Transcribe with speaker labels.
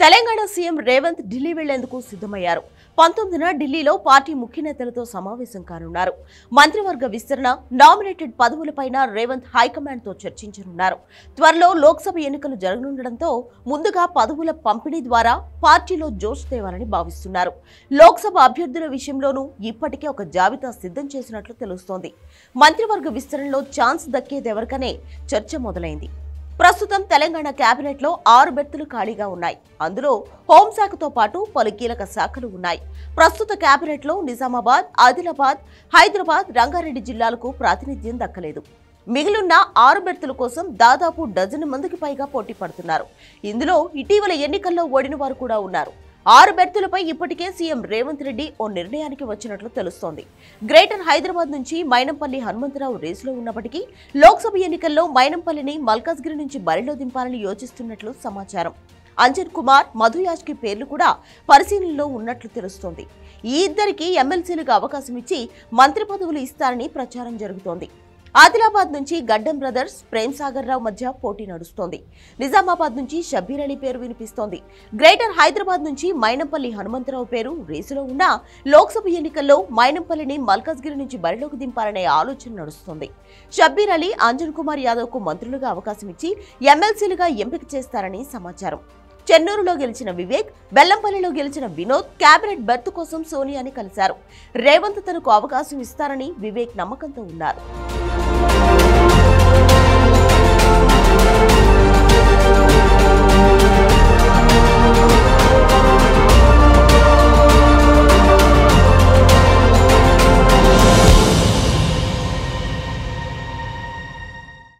Speaker 1: Telangana CM Revanth Delhi వెళ్ళేందుకు సిద్ధమయ్యారు. పంతొమ్మిదిన ఢిల్లీలో పార్టీ ముఖ్య నేతలతో సమావేశం కానున్నారు. మంత్రివర్గ విస్తరణ నామినేటెడ్ పదవులపైన రేవంత్ హైకమాండ్తో చర్చించనున్నారు. త్వరలో లోక్సభ ఎన్నికలు జరగనుండటంతో ముందుగా పదవుల పంపిణీ ద్వారా పార్టీలో జోష్ తేవాలని భావిస్తున్నారు. లోక్సభ అభ్యర్థుల విషయంలోనూ ఇప్పటికే ఒక జాబితా సిద్ధం చేసినట్లు తెలుస్తోంది. మంత్రివర్గ విస్తరణలో ఛాన్స్ దక్కేదెవరికనే చర్చ మొదలైంది. ప్రస్తుతం తెలంగాణ కేబినెట్లో ఆరు బెర్తులు ఖాళీగా ఉన్నాయి. అందులో హోంశాఖతో పాటు పలు కీలక శాఖలు ఉన్నాయి. ప్రస్తుత కేబినెట్లో నిజామాబాద్ ఆదిలాబాద్ హైదరాబాద్ రంగారెడ్డి జిల్లాలకు ప్రాతినిధ్యం దక్కలేదు. మిగిలిన ఆరు బెర్తుల కోసం దాదాపు డజన్ మందికి పైగా పోటీ పడుతున్నారు. ఇందులో ఇటీవల ఎన్నికల్లో ఓడిన వారు కూడా ఉన్నారు. ఆరు బెర్తులపై ఇప్పటికే సీఎం రేవంత్ రెడ్డి ఓ నిర్ణయానికి వచ్చినట్లు తెలుస్తోంది. గ్రేటర్ హైదరాబాద్ నుంచి మైనంపల్లి హనుమంతరావు రేసులో ఉన్నప్పటికీ లోక్సభ ఎన్నికల్లో మైనంపల్లిని మల్కాజ్గిరి నుంచి బరిలో దింపాలని యోచిస్తున్నట్లు సమాచారం. అంజన్ కుమార్ మధుయాజ్కి పేర్లు కూడా పరిశీలనలో ఉన్నట్లు తెలుస్తోంది. ఈ ఇద్దరికి ఎమ్మెల్సీలుగా అవకాశం ఇచ్చి మంత్రి పదవులు ఇస్తారని ప్రచారం జరుగుతోంది. ఆదిలాబాద్ నుంచి గడ్డం బ్రదర్స్ ప్రేమ్ సాగర్ రావు మధ్య పోటీ నడుస్తోంది. నిజామాబాద్ నుంచి షబ్బీర్ అలీ పేరు వినిపిస్తోంది. గ్రేటర్ హైదరాబాద్ నుంచి మైనంపల్లి హనుమంతరావు పేరు రేసులో ఉన్నా లోక్సభ ఎన్నికల్లో మైనంపల్లిని మల్కాజ్గిరి నుంచి బరిలోకి దింపాలనే ఆలోచన నడుస్తోంది. షబ్బీర్ అలీ అంజన్ కుమార్ యాదవ్కు మంత్రులుగా అవకాశం ఇచ్చి ఎమ్మెల్సీలుగా ఎంపిక చేస్తారని సమాచారం. చెన్నూరులో గెలిచిన వివేక్ బెల్లంపల్లిలో గెలిచిన వినోద్ కేబినెట్ బెర్త్ కోసం సోనియాని కలిశారు. రేవంత్ తనకు అవకాశం ఇస్తారని వివేక్ నమ్మకంతో ఉన్నారు. Thank you.